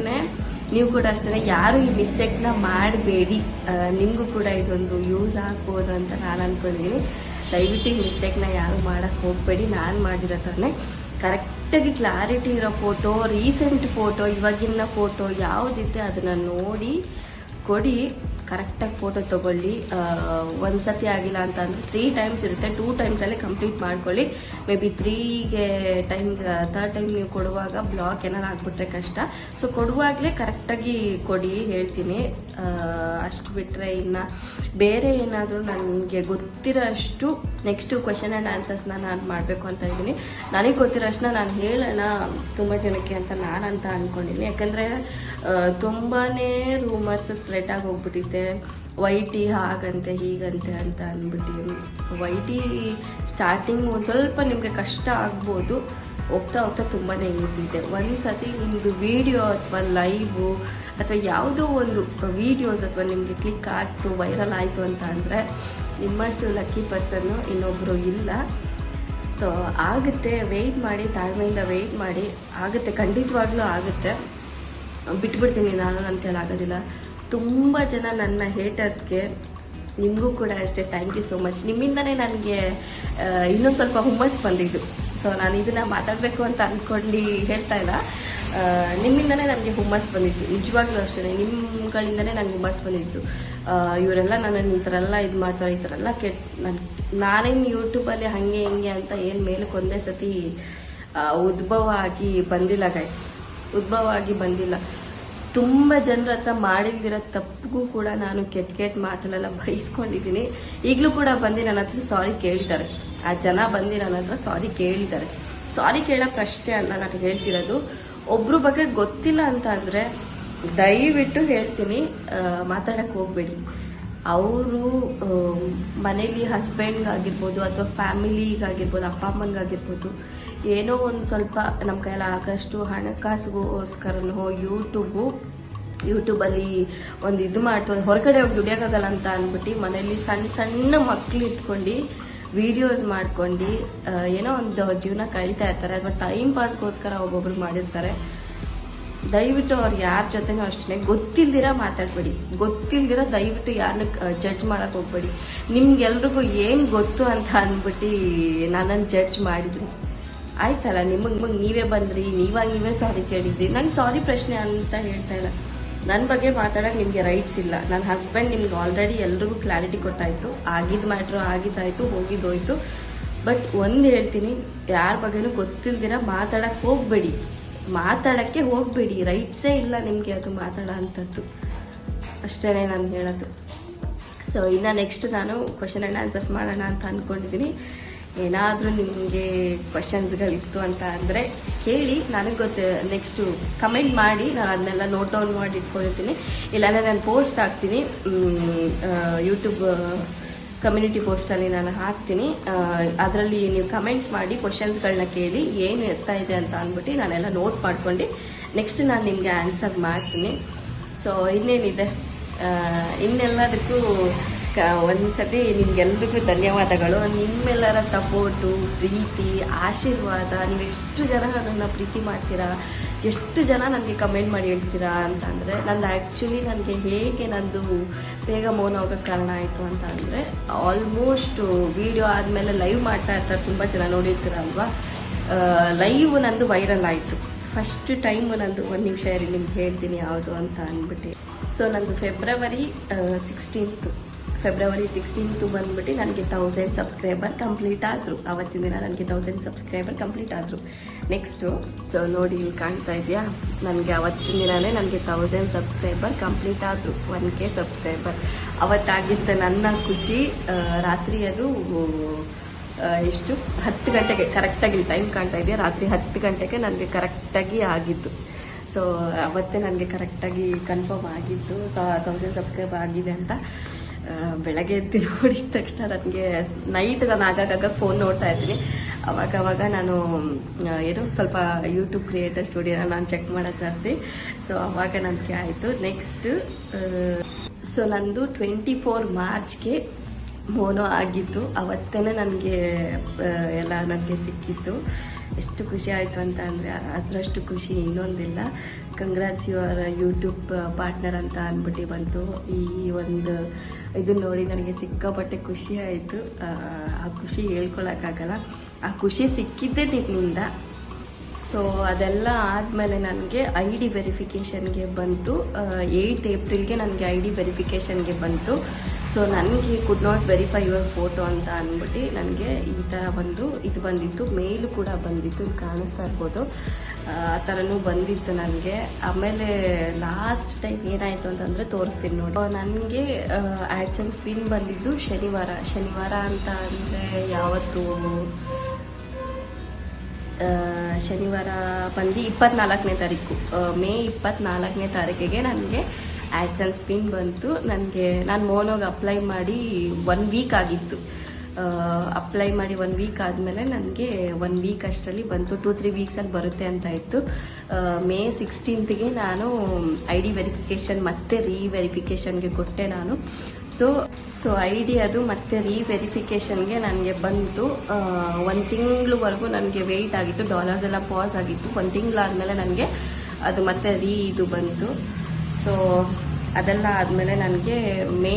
ನೀವು ಕೂಡ ಅಷ್ಟೇ ಯಾರು ಈ ಮಿಸ್ಟೇಕ್ನ ಮಾಡಬೇಡಿ. ನಿಮಗೂ ಕೂಡ ಇದೊಂದು ಯೂಸ್ ಆಗ್ಬೋದು ಅಂತ ನಾನು ಅಂದ್ಕೊಂಡಿದ್ದೀನಿ ದಯವಿಟ್ಟು ಈ ಮಿಸ್ಟೇಕ್ನ ಯಾರು ಮಾಡೋಕ್ಕೆ ಹೋಗಬೇಡಿ. ನಾನು ಮಾಡಿರೋ ಥರನೇ ಕರೆಕ್ಟಾಗಿ ಕ್ಲಾರಿಟಿ ಇರೋ ಫೋಟೋ ರೀಸೆಂಟ್ ಫೋಟೋ ಇವಾಗಿನ ಫೋಟೋ ಯಾವುದಿದೆ ಅದನ್ನು ನೋಡಿ, ಕೊಡಿ. ಕರೆಕ್ಟಾಗಿ ಫೋಟೋ ತೊಗೊಳ್ಳಿ. ಒಂದು ಸತಿ ಆಗಿಲ್ಲ ಅಂತ ಅಂದರೆ ತ್ರೀ ಟೈಮ್ಸ್ ಇರುತ್ತೆ. ಟೂ ಟೈಮ್ಸಲ್ಲೇ ಕಂಪ್ಲೀಟ್ ಮಾಡ್ಕೊಳ್ಳಿ. ಮೇ ಬಿ ತ್ರೀಗೆ ಟೈಮ್ ಥರ್ಡ್ ಟೈಮ್ ನೀವು ಕೊಡುವಾಗ ಬ್ಲಾಕ್ ಏನಾರು ಆಗಿಬಿಟ್ರೆ ಕಷ್ಟ. ಸೊ ಕೊಡುವಾಗಲೇ ಕರೆಕ್ಟಾಗಿ ಕೊಡಿ ಹೇಳ್ತೀನಿ. ಅಷ್ಟು ಬಿಟ್ಟರೆ ಇನ್ನು ಬೇರೆ ಏನಾದರೂ ನನಗೆ ಗೊತ್ತಿರೋ ಅಷ್ಟು ನೆಕ್ಸ್ಟು ಕ್ವೆಶನ್ ಆ್ಯಂಡ್ ಆನ್ಸರ್ಸ್ನ ನಾನು ಮಾಡಬೇಕು ಅಂತ ಇದ್ದೀನಿ. ನನಗೆ ಗೊತ್ತಿರೋ ಅಷ್ಟನ್ನ ನಾನು ಹೇಳೋಣ ತುಂಬ ಜನಕ್ಕೆ ಅಂತ ನಾನು ಅಂತ ಅಂದ್ಕೊಂಡಿದ್ದೀನಿ ಯಾಕಂದರೆ ತುಂಬಾ ರೂಮರ್ಸ್ ಸ್ಪ್ರೆಡ್ ಆಗಿ ಹೋಗ್ಬಿಟ್ಟಿದೆ ವೈ ಟಿ ಹಾಗಂತೆ, ಹೀಗಂತೆ ಅಂತ ಅಂದ್ಬಿಟ್ಟು ವೈ ಟಿ ಸ್ಟಾರ್ಟಿಂಗ್ ಒಂದು ಸ್ವಲ್ಪ ನಿಮಗೆ ಕಷ್ಟ ಆಗ್ಬೋದು. ಹೋಗ್ತಾ ಹೋಗ್ತಾ ತುಂಬಾ ಈಸಿ ಇದೆ. ಒಂದು ಸತಿ ವಿಡಿಯೋ ಅಥವಾ ಲೈವು ಅಥವಾ ಯಾವುದೋ ಒಂದು ವೀಡಿಯೋಸ್ ಅಥವಾ ನಿಮಗೆ ಕ್ಲಿಕ್ ಆಯಿತು ವೈರಲ್ ಆಯಿತು ಅಂತ ಅಂದರೆ ನಿಮ್ಮಷ್ಟು ಲಕ್ಕಿ ಪರ್ಸನ್ನು ಇನ್ನೊಬ್ಬರು ಇಲ್ಲ. ಸೊ ಆಗುತ್ತೆ ವೆಯ್ಟ್ ಮಾಡಿ, ತಾಳ್ಮೆಯಿಂದ ವೆಯ್ಟ್ ಮಾಡಿ. ಆಗುತ್ತೆ, ಖಂಡಿತವಾಗ್ಲೂ ಆಗುತ್ತೆ. ಬಿಟ್ಬಿಡ್ತೀನಿ ನಾನು ಕೈಲಿ ಆಗೋದಿಲ್ಲ. ತುಂಬ ಜನ ನನ್ನ ಹೇಟರ್ಸ್ಗೆ ನಿಮಗೂ ಕೂಡ ಅಷ್ಟೇ ಥ್ಯಾಂಕ್ ಯು ಸೋ ಮಚ್ ನಿಮ್ಮಿಂದನೇ ನನಗೆ ಇನ್ನೊಂದು ಸ್ವಲ್ಪ ಹುಮ್ಮಸ್ ಬಂದಿದ್ದು. ಸೊ ನಾನು ಇದನ್ನ ಮಾತಾಡಬೇಕು ಅಂತ ಅಂದ್ಕೊಂಡು ಹೇಳ್ತಾ ಇಲ್ಲ. ನಿಮ್ಮಿಂದನೇ ನನಗೆ ಹುಮ್ಮಸ್ ಬಂದಿತ್ತು. ನಿಜವಾಗ್ಲೂ ಅಷ್ಟೇ. ನಿಮ್ಗಳಿಂದನೇ ನನಗೆ ಹುಮ್ಮಸ್ ಬಂದಿತ್ತು. ಇವರೆಲ್ಲ ನನ್ನನ್ನು ಈ ಥರ ಎಲ್ಲ ಇದು ಮಾಡ್ತಾರೆ, ಈ ಥರ ಎಲ್ಲ ಕೆಟ್ಟ ನಾನು ನಾನೇನು ಯೂಟ್ಯೂಬಲ್ಲಿ ಹಾಗೆ ಹಿಂಗೆ ಅಂತ ಏನು ಮೇಲಕ್ಕೆ ಒಂದೇ ಸತಿ ಉದ್ಭವ ಆಗಿ ಬಂದಿಲ್ಲ ಗೈಸ್ ಉದ್ಭವ ಆಗಿ ಬಂದಿಲ್ಲ. ತುಂಬ ಜನರ ಹತ್ರ ಮಾಡಿಲ್ದಿರೋ ತಪ್ಪಿಗೂ ಕೂಡ ನಾನು ಕೆಟ್ಟ ಕೆಟ್ಟ ಮಾತಲ್ಲೆಲ್ಲ ಬಯಸ್ಕೊಂಡಿದ್ದೀನಿ ಈಗಲೂ ಕೂಡ ಬಂದು ನನ್ನ ಹತ್ರ ಸಾರಿ ಕೇಳಿದ್ದಾರೆ ಆ ಜನ ಬಂದು ನನ್ನ ಹತ್ರ ಸಾರಿ ಕೇಳಿದ್ದಾರೆ. ಸಾರಿ ಕೇಳೋ ಅಷ್ಟೇ ಅಲ್ಲ, ನಾನು ಹೇಳ್ತಿರೋದು, ಒಬ್ರು ಬಗ್ಗೆ ಗೊತ್ತಿಲ್ಲ ಅಂತ ಅಂದರೆ ದಯವಿಟ್ಟು ಹೇಳ್ತೀನಿ ಮಾತಾಡಕ್ಕೆ ಹೋಗ್ಬೇಡಿ. ಅವರು ಮನೇಲಿ ಹಸ್ಬೆಂಡ್ಗಾಗಿರ್ಬೋದು ಅಥವಾ ಫ್ಯಾಮಿಲಿಗಾಗಿರ್ಬೋದು ಅಪ್ಪ ಅಮ್ಮನಿಗಾಗಿರ್ಬೋದು ಏನೋ ಒಂದು ಸ್ವಲ್ಪ ನಮ್ಮ ಕೈಯಲ್ಲಿ ಆಗಷ್ಟು ಹಣಕಾಸುಗೋಸ್ಕರನೋ ಯೂಟ್ಯೂಬು ಯೂಟ್ಯೂಬಲ್ಲಿ ಒಂದು ಇದು ಮಾಡ್ತಾರೆ, ಹೊರಗಡೆ ಹೋಗಿ ದುಡಿಯೋಕ್ಕಾಗಲ್ಲ ಅಂತ ಅಂದ್ಬಿಟ್ಟು ಮನೇಲಿ ಸಣ್ಣ ಸಣ್ಣ ಮಕ್ಕಳು ಇಟ್ಕೊಂಡು ವಿಡಿಯೋಸ್ ಮಾಡ್ಕೊಂಡು ಏನೋ ಒಂದು ಜೀವನ ಕಳೀತಾ ಇರ್ತಾರೆ, ಅಥವಾ ಟೈಮ್ ಪಾಸ್ಗೋಸ್ಕರ ಒಬ್ಬೊಬ್ರು ಮಾಡಿರ್ತಾರೆ. ದಯವಿಟ್ಟು ಅವ್ರು ಯಾರ ಜೊತೆನೂ ಅಷ್ಟೇ ಗೊತ್ತಿಲ್ದಿರ ಮಾತಾಡ್ಬೇಡಿ. ಗೊತ್ತಿಲ್ದಿರ ದಯವಿಟ್ಟು ಯಾರನ್ನ ಜಡ್ಜ್ ಮಾಡಕ್ ಹೋಗ್ಬೇಡಿ. ನಿಮ್ಗೆಲ್ರಿಗೂ ಏನು ಗೊತ್ತು ಅಂತ ಅಂದ್ಬಿಟ್ಟು ನನ್ನನ್ನು ಜಡ್ಜ್ ಮಾಡಿದ್ರಿ. ಆಯ್ತಲ್ಲ, ನಿಮಗೆ ನೀವೇ ಬಂದ್ರಿ, ನೀವಾಗ ನೀವೇ ಸಾರಿ ಕೇಳಿದ್ರಿ. ನಂಗೆ ಸಾರಿ ಪ್ರಶ್ನೆ ಅಂತ ಹೇಳ್ತಾ ಇಲ್ಲ. ನನ್ನ ಬಗ್ಗೆ ಮಾತಾಡೋಕೆ ನಿಮಗೆ ರೈಟ್ಸ್ ಇಲ್ಲ. ನನ್ನ ಹಸ್ಬೆಂಡ್ ನಿಮ್ಗೆ ಆಲ್ರೆಡಿ ಎಲ್ರಿಗೂ ಕ್ಲಾರಿಟಿ ಕೊಟ್ಟಾಯಿತು. ಆಗಿದ್ದು ಮ್ಯಾಟ್ರು ಆಗಿದ್ದಾಯ್ತು, ಹೋಗಿದ್ದೋಯ್ತು. ಬಟ್ ಒಂದು ಹೇಳ್ತೀನಿ, ಯಾರ ಬಗ್ಗೆನು ಗೊತ್ತಿಲ್ದಿರ ಮಾತಾಡಕ್ಕೆ ಹೋಗ್ಬೇಡಿ. ಮಾತಾಡಕ್ಕೆ ಹೋಗ್ಬೇಡಿ. ರೈಟ್ಸೇ ಇಲ್ಲ ನಿಮಗೆ ಅದು ಮಾತಾಡೋ ಅಂಥದ್ದು ಅಷ್ಟೇ ನಾನು ಹೇಳೋದು. ಸೊ ಇನ್ನು ನೆಕ್ಸ್ಟ್ ನಾನು ಕ್ವಶನ್ ಆ್ಯಂಡ್ ಆನ್ಸರ್ಸ್ ಮಾಡೋಣ ಅಂತ ಅಂದ್ಕೊಂಡಿದ್ದೀನಿ ಏನಾದರೂ ನಿಮಗೆ ಕ್ವಶನ್ಸ್ಗಳಿತ್ತು ಅಂತ ಅಂದರೆ ಕೇಳಿ ನನಗೆ ಗೊತ್ತು ನೆಕ್ಸ್ಟು ಕಮೆಂಟ್ ಮಾಡಿ, ನಾನು ಅದನ್ನೆಲ್ಲ ನೋಟ್ ಡೌನ್ ಮಾಡಿ ಇಟ್ಕೊಂಡಿರ್ತೀನಿ. ಇಲ್ಲಾಂದರೆ ನಾನು ಪೋಸ್ಟ್ ಹಾಕ್ತೀನಿ. ಯೂಟ್ಯೂಬ್ ಕಮ್ಯುನಿಟಿ ಪೋಸ್ಟಲ್ಲಿ ನಾನು ಹಾಕ್ತೀನಿ. ಅದರಲ್ಲಿ ನೀವು ಕಮೆಂಟ್ಸ್ ಮಾಡಿ ಕ್ವಶನ್ಸ್ಗಳನ್ನ ಕೇಳಿ, ಏನು ಎತ್ತಾ ಇದೆ ಅಂತ ಅಂದ್ಬಿಟ್ಟು ನಾನೆಲ್ಲ ನೋಟ್ ಮಾಡ್ಕೊಂಡು ನೆಕ್ಸ್ಟ್ ನಾನು ನಿಮಗೆ ಆನ್ಸರ್ ಮಾಡ್ತೀನಿ. ಸೊ ಇನ್ನೇನಿದೆ? ಇನ್ನೆಲ್ಲದಕ್ಕೂ ಒಂದ್ಸತಿ ನಿಮ್ಗೆಲ್ರಿಗೂ ಧನ್ಯವಾದಗಳು. ನಿಮ್ಮೆಲ್ಲರ ಸಪೋರ್ಟು, ಪ್ರೀತಿ, ಆಶೀರ್ವಾದ, ನೀವು ಎಷ್ಟು ಜನ ನನ್ನನ್ನು ಪ್ರೀತಿ ಮಾಡ್ತೀರಾ, ಎಷ್ಟು ಜನ ನನಗೆ ಕಮೆಂಟ್ ಮಾಡಿ ಹೇಳ್ತೀರಾ ಅಂತ ಅಂದರೆ ನಂದು ಆ್ಯಕ್ಚುಲಿ ನನಗೆ ಹೇಗೆ ನಂದು ಬೇಗ ಮೌನ ಹೋಗೋಕ್ಕೆ ಕಾರಣ ಆಯಿತು ಅಂತ ಅಂದರೆ ಆಲ್ಮೋಸ್ಟ್ ವಿಡಿಯೋ ಆದಮೇಲೆ ಲೈವ್ ಮಾಡ್ತಾ ಇರ್ತಾರೆ ತುಂಬ ಜನ ನೋಡಿರ್ತೀರಲ್ವಾ? ಲೈವ್ ನಂದು ವೈರಲ್ ಆಯಿತು. ಫಸ್ಟ್ ಟೈಮ್ ನಂದು ಒಂದು ನಿಮಿಷ ಇರಿ, ನಿಮ್ಗೆ ಹೇಳ್ತೀನಿ ಯಾವುದು ಅಂತ ಅಂದ್ಬಿಟ್ಟು. ಸೊ ನಂದು ಫೆಬ್ರವರಿ ಸಿಕ್ಸ್ಟೀನ್ತು ಫೆಬ್ರವರಿ ಸಿಕ್ಸ್ಟೀನ್ತು ಬಂದ್ಬಿಟ್ಟು ನನಗೆ ತೌಸಂಡ್ ಸಬ್ಸ್ಕ್ರೈಬರ್ ಕಂಪ್ಲೀಟ್ ಆದರು. ಅವತ್ತಿನ ದಿನ ನನಗೆ ತೌಸಂಡ್ ಸಬ್ಸ್ಕ್ರೈಬರ್ ಕಂಪ್ಲೀಟ್ ಆದರು. ನೆಕ್ಸ್ಟು ಸೊ ನೋಡಿ ಇಲ್ಲಿ ಕಾಣ್ತಾ ಇದೆಯಾ? ನನಗೆ ಅವತ್ತಿನ ದಿನವೇ ನನಗೆ ತೌಸಂಡ್ ಸಬ್ಸ್ಕ್ರೈಬರ್ ಕಂಪ್ಲೀಟ್ ಆದರು. ಒನ್ ಕೆ ಸಬ್ಸ್ಕ್ರೈಬರ್ ಅವತ್ತಾಗಿದ್ದ ನನ್ನ ಖುಷಿ ರಾತ್ರಿ ಅದು ಎಷ್ಟು? ಹತ್ತು ಗಂಟೆಗೆ. ಕರೆಕ್ಟಾಗಿ ಟೈಮ್ ಕಾಣ್ತಾ ಇದೆಯಾ? ರಾತ್ರಿ ಹತ್ತು ಗಂಟೆಗೆ ನನಗೆ ಕರೆಕ್ಟಾಗಿ ಆಗಿದ್ದು. ಸೊ ಅವತ್ತೇ ನನಗೆ ಕರೆಕ್ಟಾಗಿ ಕನ್ಫರ್ಮ್ ಆಗಿದ್ದು. ತೌಸಂಡ್ ಸಬ್ಸ್ಕ್ರೈಬ್ ಆಗಿದೆ ಅಂತ. ಬೆಳಗ್ಗೆ ಎದ್ದು ನೋಡಿದ ತಕ್ಷಣ ನನಗೆ ನೈಟ್ ನಾನು ಆಗಾಗ ಫೋನ್ ನೋಡ್ತಾ ಇರ್ತೀನಿ. ಅವಾಗ ಅವಾಗ ನಾನು ಏನು ಸ್ವಲ್ಪ ಯೂಟ್ಯೂಬ್ ಕ್ರಿಯೇಟರ್ ಸ್ಟುಡಿಯೋನ ನಾನು ಚೆಕ್ ಮಾಡೋದು ಜಾಸ್ತಿ. ಸೊ ಅವಾಗ ನನಗೆ ಆಯಿತು. ನೆಕ್ಸ್ಟ್ ಸೊ ನಂದು ಟ್ವೆಂಟಿ ಫೋರ್ ಮಾರ್ಚ್ಗೆ ಮೋನೋ ಆಗಿತ್ತು. ಅವತ್ತೇ ನನಗೆ ಎಲ್ಲ ನನಗೆ ಸಿಕ್ಕಿತ್ತು. ಎಷ್ಟು ಖುಷಿ ಆಯಿತು ಅಂತ ಅಂದರೆ, ಅದರಷ್ಟು ಖುಷಿ ಇನ್ನೊಂದಿಲ್ಲ. ಕಂಗ್ರಾಟ್ಸ್ ಯುವರ್ ಯೂಟ್ಯೂಬ್ ಪಾರ್ಟ್ನರ್ ಅಂತ ಅಂದ್ಬಿಟ್ಟು ಬಂತು. ಈ ಒಂದು ಇದನ್ನ ನೋಡಿ ನನಗೆ ಸಿಕ್ಕಾಪಟ್ಟೆ ಖುಷಿ ಆಯಿತು. ಆ ಖುಷಿ ಹೇಳ್ಕೊಳಕ್ಕಾಗಲ್ಲ. ಆ ಖುಷಿ ಸಿಕ್ಕಿದ್ದೆ ನಿಮ್ಮಿಂದ. ಸೊ ಅದೆಲ್ಲ ಆದಮೇಲೆ ನನಗೆ ಐ ಡಿ ವೆರಿಫಿಕೇಷನ್ಗೆ ಬಂತು. ಏಯ್ಟ್ ಏಪ್ರಿಲ್ಗೆ ನನಗೆ ಐ ಡಿ ವೆರಿಫಿಕೇಷನ್ಗೆ ಬಂತು. ಸೊ ನನಗೆ could not verify your photo ಅಂತ ಅಂದ್ಬಿಟ್ಟು ನನಗೆ ಈ ಥರ ಬಂದು, ಇದು ಬಂದಿತ್ತು. ಮೇಲು ಕೂಡ ಬಂದಿತ್ತು. ಇಲ್ಲಿ ಕಾಣಿಸ್ತಾ ಇರ್ಬೋದು. ಆ ಥರನೂ ಬಂದಿತ್ತು ನನಗೆ. ಆಮೇಲೆ ಲಾಸ್ಟ್ ಟೈಮ್ ಏನಾಯಿತು ಅಂತಂದರೆ ತೋರಿಸ್ತೀನಿ ನೋಡಿ. ನನಗೆ ಆ್ಯಡ್ಸನ್ಸ್ ಸ್ಪಿನ್ ಬಂದಿದ್ದು ಶನಿವಾರ. ಶನಿವಾರ ಅಂತ ಅಂದರೆ ಯಾವತ್ತು? ಶನಿವಾರ ಬಂದು ಇಪ್ಪತ್ನಾಲ್ಕನೇ ತಾರೀಕು. ಮೇ ಇಪ್ಪತ್ನಾಲ್ಕನೇ ತಾರೀಕಿಗೆ ನನಗೆ ಆ್ಯಡ್ಸನ್ಸ್ ಸ್ಪಿನ್ ಬಂತು. ನನಗೆ, ನಾನು ಮೋನೋಗೆ ಅಪ್ಲೈ ಮಾಡಿ ಒನ್ ವೀಕ್ ಆಗಿತ್ತು. ಅಪ್ಲೈ ಮಾಡಿ ಒನ್ ವೀಕ್ ಆದಮೇಲೆ ನನಗೆ ಒನ್ ವೀಕ್ ಅಷ್ಟರಲ್ಲಿ ಬಂತು. ಟೂ ತ್ರೀ ವೀಕ್ಸಲ್ಲಿ ಬರುತ್ತೆ ಅಂತ ಇತ್ತು. ಮೇ ಸಿಕ್ಸ್ಟೀನ್ತ್ಗೆ ನಾನು ಐ ಡಿ ವೆರಿಫಿಕೇಷನ್ ಮತ್ತೆ ರೀ ವೆರಿಫಿಕೇಷನ್ಗೆ ಕೊಟ್ಟೆ ನಾನು. ಸೊ ಸೊ ಐ ಡಿ ಅದು ಮತ್ತೆ ರೀ ವೆರಿಫಿಕೇಷನ್ಗೆ ನನಗೆ ಬಂತು. ಒಂದು ತಿಂಗಳವರೆಗೂ ನನಗೆ ವೆಯ್ಟ್ ಆಗಿತ್ತು. ಡಾಲರ್ಸ್ ಎಲ್ಲ ಪಾಸ್ ಆಗಿತ್ತು. ಒಂದು ತಿಂಗಳಾದಮೇಲೆ ನನಗೆ ಅದು ಮತ್ತೆ ರೀ ಇದು ಬಂತು. ಸೊ ಅದೆಲ್ಲ ಆದಮೇಲೆ ನನಗೆ ಮೇ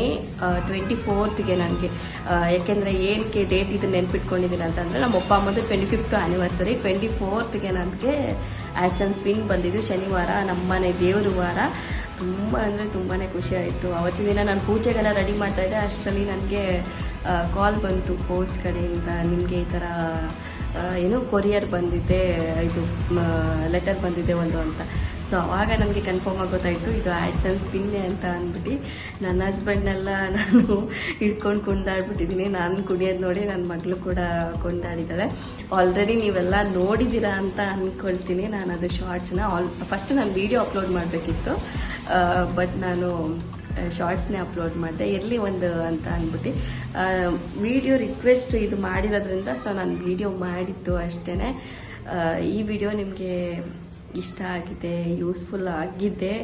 ಟ್ವೆಂಟಿ ಫೋರ್ತ್ಗೆ ನನಗೆ ಯಾಕೆಂದರೆ ಏನಕ್ಕೆ ಡೇಟ್ ಇದು ನೆನ್ಪಿಟ್ಕೊಂಡಿದ್ದೀನಿ ಅಂತಂದರೆ ನಮ್ಮ ಅಪ್ಪ ಅಮ್ಮದು ಟ್ವೆಂಟಿ ಫಿಫ್ತ್ ಆ್ಯನಿವರ್ಸರಿ ಟ್ವೆಂಟಿ ಫೋರ್ತ್ಗೆ ನನಗೆ ಆ್ಯಕ್ಷನ್ ಸ್ಪಿನ್ ಬಂದಿದ್ದು ಶನಿವಾರ ನಮ್ಮನೆ ದೇವರು ವಾರ. ತುಂಬ ಅಂದರೆ ತುಂಬಾ ಖುಷಿ ಆಯಿತು. ಅವತ್ತಿನ ದಿನ ನಾನು ಪೂಜೆಗೆಲ್ಲ ರೆಡಿ ಮಾಡ್ತಾ ಇದ್ದೆ. ಅಷ್ಟರಲ್ಲಿ ನನಗೆ ಕಾಲ್ ಬಂತು ಪೋಸ್ಟ್ ಕಡೆಯಿಂದ. ನಿಮಗೆ ಈ ಥರ ಏನು ಕೊರಿಯರ್ ಬಂದಿದೆ ಇದು ಲೆಟರ್ ಬಂದಿದೆ ಒಂದು ಅಂತ. ಸೊ ಆವಾಗ ನನಗೆ ಕನ್ಫರ್ಮ್ ಆಗಿ ಇದು ಇದು ಆ್ಯಡ್ಸನ್ಸ್ ಪಿನ್ನೆ ಅಂತ ಅಂದ್ಬಿಟ್ಟು, ನನ್ನ ಹಸ್ಬೆಂಡ್ನೆಲ್ಲ ನಾನು ಹಿಡ್ಕೊಂಡು ಕುಣಿದಾಡ್ಬಿಟ್ಟಿದ್ದೀನಿ ನಾನು ಕುಣಿಯೋದು ನೋಡಿ ನನ್ನ ಮಗಳು ಕೂಡ ಕುಂದಾಡಿದ್ದಾಳೆ ಆಲ್ರೆಡಿ ನೀವೆಲ್ಲ ನೋಡಿದ್ದೀರಾ ಅಂತ ಅಂದ್ಕೊಳ್ತೀನಿ ನಾನು ಅದು ಶಾರ್ಟ್ಸ್ನ ಆಲ್ ಫಸ್ಟ್ ನಾನು ವೀಡಿಯೋ ಅಪ್ಲೋಡ್ ಮಾಡಬೇಕಿತ್ತು. ಬಟ್ ನಾನು ಶಾರ್ಟ್ಸ್ನೇ ಅಪ್ಲೋಡ್ ಮಾಡಿದೆ. ಎಲ್ಲಿ ಒಂದು ಅಂತ ಅಂದ್ಬಿಟ್ಟು ವಿಡಿಯೋ ರಿಕ್ವೆಸ್ಟ್ ಇದು ಮಾಡಿರೋದ್ರಿಂದ ಸೊ ನಾನು ವಿಡಿಯೋ ಮಾಡಿದ್ದು ಅಷ್ಟೇ ಈ ವಿಡಿಯೋ ನಿಮಗೆ ಇಷ್ಟ ಆಗಿದೆ ಯೂಸ್ಫುಲ್ ಆಗಿದೆ.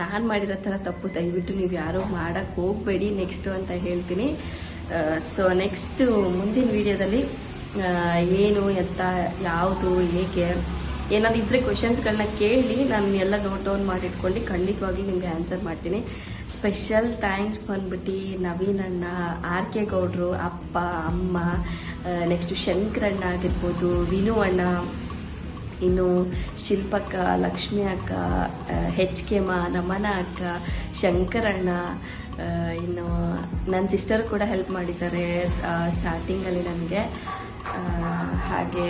ನಾನು ಮಾಡಿರೋ ಥರ ತಪ್ಪು ದಯವಿಟ್ಟು ನೀವು ಯಾರೂ ಮಾಡೋಕ್ಕೆ ಹೋಗಬೇಡಿ ನೆಕ್ಸ್ಟು ಅಂತ ಹೇಳ್ತೀನಿ. ಸೊ ನೆಕ್ಸ್ಟು ಮುಂದಿನ ವಿಡಿಯೋದಲ್ಲಿ ಏನು, ಎತ್ತ, ಯಾವುದು, ಹೇಗೆ, ಏನಾದ್ರು ಇದ್ರೆ ಕ್ವಶನ್ಸ್ಗಳನ್ನ ಕೇಳಿ ನಾನು ಎಲ್ಲ ನೋಟ್ ಡೌನ್ ಮಾಡಿಟ್ಕೊಂಡು ಖಂಡಿತವಾಗ್ಲೂ ನಿಮಗೆ ಆನ್ಸರ್ ಮಾಡ್ತೀನಿ. ಸ್ಪೆಷಲ್ ಥ್ಯಾಂಕ್ಸ್ ಬಂದ್ಬಿಟ್ಟು ನವೀನ್ ಅಣ್ಣ, ಆರ್ ಕೆ ಗೌಡ್ರು, ಅಪ್ಪ, ಅಮ್ಮ ನೆಕ್ಸ್ಟು ಶಂಕರಣ್ಣ ಆಗಿರ್ಬೋದು, ವಿನು ಅಣ್ಣ ಇನ್ನು ಶಿಲ್ಪಕ್ಕ, ಲಕ್ಷ್ಮಿ ಅಕ್ಕ ಹೆಚ್ ಕೆ ಮಾ, ನಮನ ಅಕ್ಕ, ಶಂಕರಣ್ಣ ಇನ್ನು ನನ್ನ ಸಿಸ್ಟರ್ ಕೂಡ ಹೆಲ್ಪ್ ಮಾಡಿದ್ದಾರೆ ಸ್ಟಾರ್ಟಿಂಗಲ್ಲಿ ನನಗೆ. ಹಾಗೆ